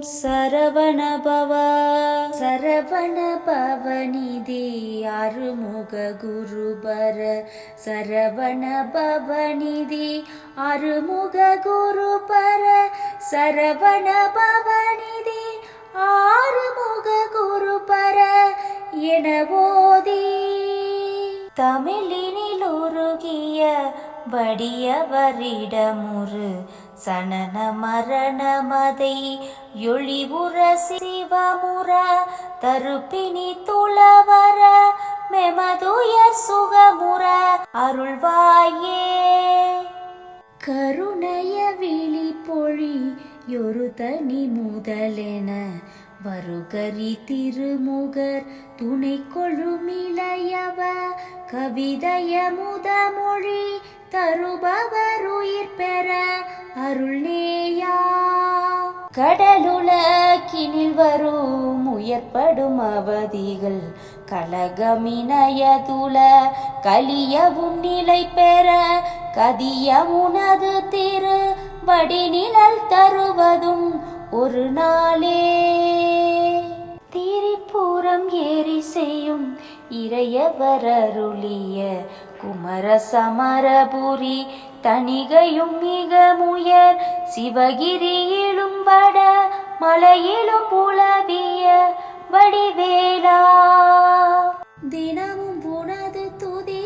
சரவண பவா சரவண பவனிதி அருமுக குருபர. சரவண பவனிதி அருமுக குருபர. சரவண பவனிதி ஆறுமுக குருபர. என ஓதி. தமிழினில் உருகிய வடியவரிடமுறு சனன மரணமதை யொழிவுற சிவமுற தருப்பினி துளவர மெமதுயர் சுகமுற அருள்வாயே. கருணைய விழி பொழி ஒரு தனி முதலென வருகரி திருமுகர் துணை கொழுமிளையவ கவிதய முதமொழி தருபவர் கடலுலகினில் வரும் உயர்படும் அவதிகள் கலகமினயதுல கலியவும் நிலை பெற கதிய உனது திரு வடிநிழல் தருவதும் ஒரு நாளே. திரிபுரம் ஏறி செய்யும் இறையவர் அருளிய குமர சமரபுரி தணிகையும் மிக முயர் சிவகிரியில் வட மலையிலும் புலவிய வடிவேலா. தினமும் உனது துதி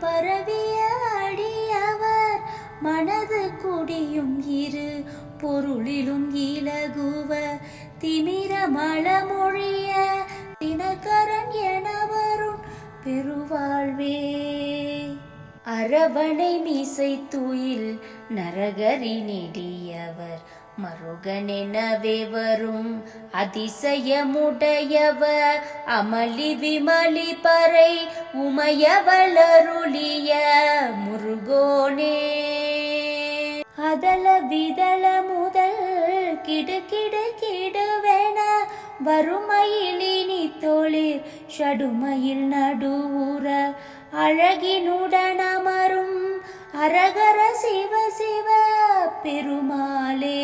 பரவிய அடியவர் மனது குடியும் இரு பொருளிலும் இலகுவ திமிர மலமொழிய தினகரன் எனவரும் பெருவாழ்வே. அரவணை மீசை தூயில் நரகரி நெடியவர். மருகனெனவே வரும் அதிசயமுடையவர். அமளி விமளி பறை உமையவளருளிய முருகோனே. அதல விதல முதல் கிடு கிடு கிடுவென வறுமையிலினி தொழிற் ஷடுமையில் நடுவுற அழகினுடனமரும் அரகர சிவ சிவ பெருமாளே.